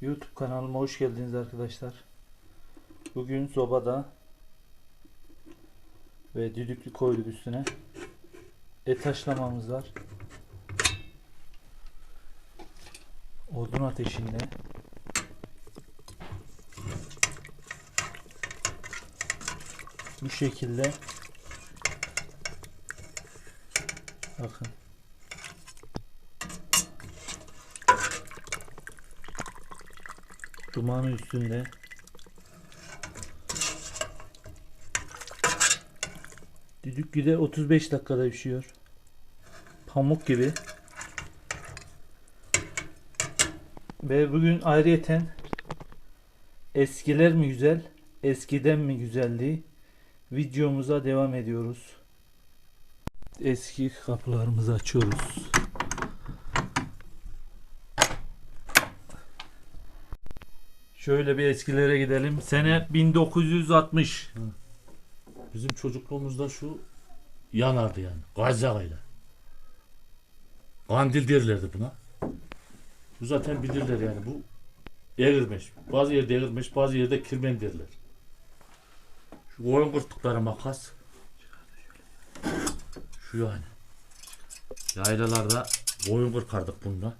YouTube kanalıma hoş geldiniz arkadaşlar. Bugün sobada ve düdüklü koyduk üstüne. Et haşlamamız var. Odun ateşinde. Bu şekilde bakın dumanı üstünde. Düdüklü de 35 dakikada pişiyor pamuk gibi. Ve bugün ayrıyeten eskiler mi güzel eskiden mi güzeldi? Videomuza devam ediyoruz. Eski kapılarımızı açıyoruz Şöyle bir eskilere gidelim. Sene 1960. Bizim çocukluğumuzda şu yanardı yani. Gazakayla. Kandil derlerdi buna. Bu zaten bilirler yani bu eğirmiş. Bazı yerde eğirmiş, bazı yerde kirmen derler. Şu koyun kırtıkları makas. Şu yani. Yaylalarda koyun kırkardık bununla.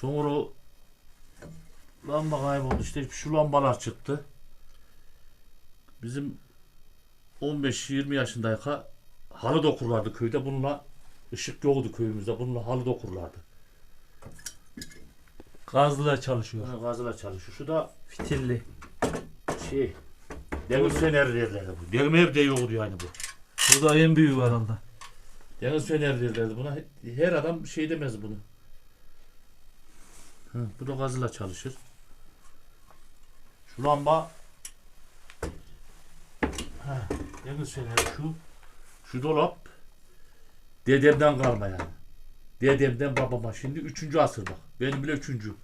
Sonra o lamba kayboldu. İşte şu lambalar çıktı. Bizim 15-20 yaşındayken halı dokurlardı köyde. Bununla ışık yoktu köyümüzde. Bununla halı dokurlardı. Gazla çalışıyor. Yani gazla çalışıyor. Şu da Fitilli. şey Deniz feneri derlerdi bu. Demir de yoktu yani bu. Burada en büyüğü var herhalde. Deniz feneri derlerdi buna. Her adam şey demez bunu. Hı, bu da gazla çalışır. Lamba deniz feneri şu şu dolap dedemden kalma yani. Dedemden babama. Şimdi üçüncü asır bak. Benim bile üçüncü.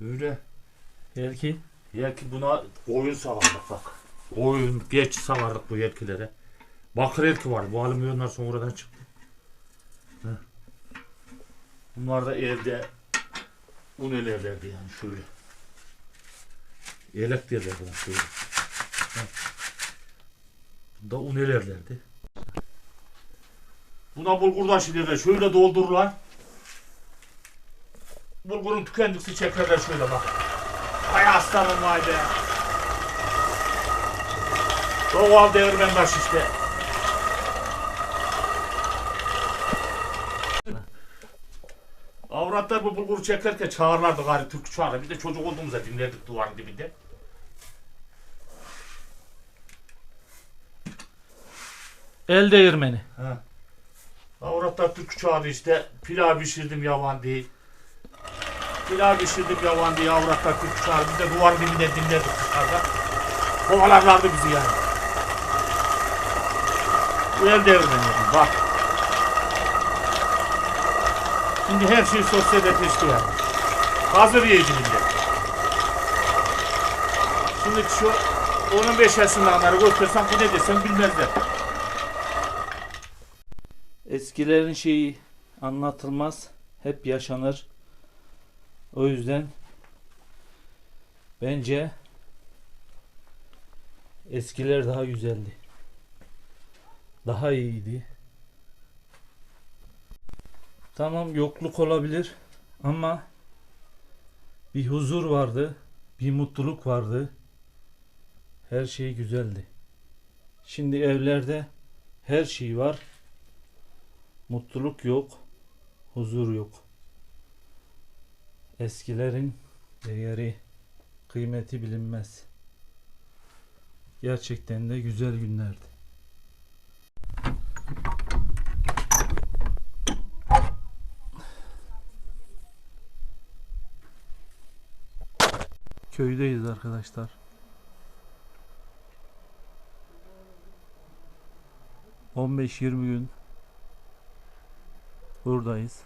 Öyle. Belki Yelki buna koyun savardık bak. Koyun geç savardık bu yelkilere. Bakır yelki var. Bu alüminyonlar sonradan çıktı. Heh. Bunlar da evde un elerlerdi yani şöyle. Elek derler buna şöyle. Bunda un elerlerdi. Buna bulgur taşı derler. Şöyle doldururlar. Bulgurun tükendikçe çekerler şöyle bak. Hay aslanım vay be. Doğal değirmen taş işte. Avratlar bu bulguru çekerken çağırlardı gari türkü çağırır. Biz de çocuk olduğumuzda dinlerdik duvarın dibinde. El değirmeni. Ha. Avratlar türkü çağırdı işte. Pilav pişirdim yavan değil. Pilav pişirdim yavan diye avratlar türkü çağırdı. Biz de duvarın dibinde dinlerdik dışarıda. Kovalarlardı bizi yani. Bu el devrimi bak. Şimdi her şey sosyalleşti yani. Hazır yiyici millet. Şimdi şu 15 yaşındakileri götürsem bu ne desem bilmezler. Eskilerin şeyi anlatılmaz. Hep yaşanır. O yüzden bence eskiler daha güzeldi. Daha iyiydi. Tamam yokluk olabilir ama bir huzur vardı, bir mutluluk vardı. Her şey güzeldi. Şimdi evlerde her şey var. Mutluluk yok, huzur yok. Eskilerin değeri, kıymeti bilinmez. Gerçekten de güzel günlerdi. Köydeyiz arkadaşlar. 15-20 gün buradayız.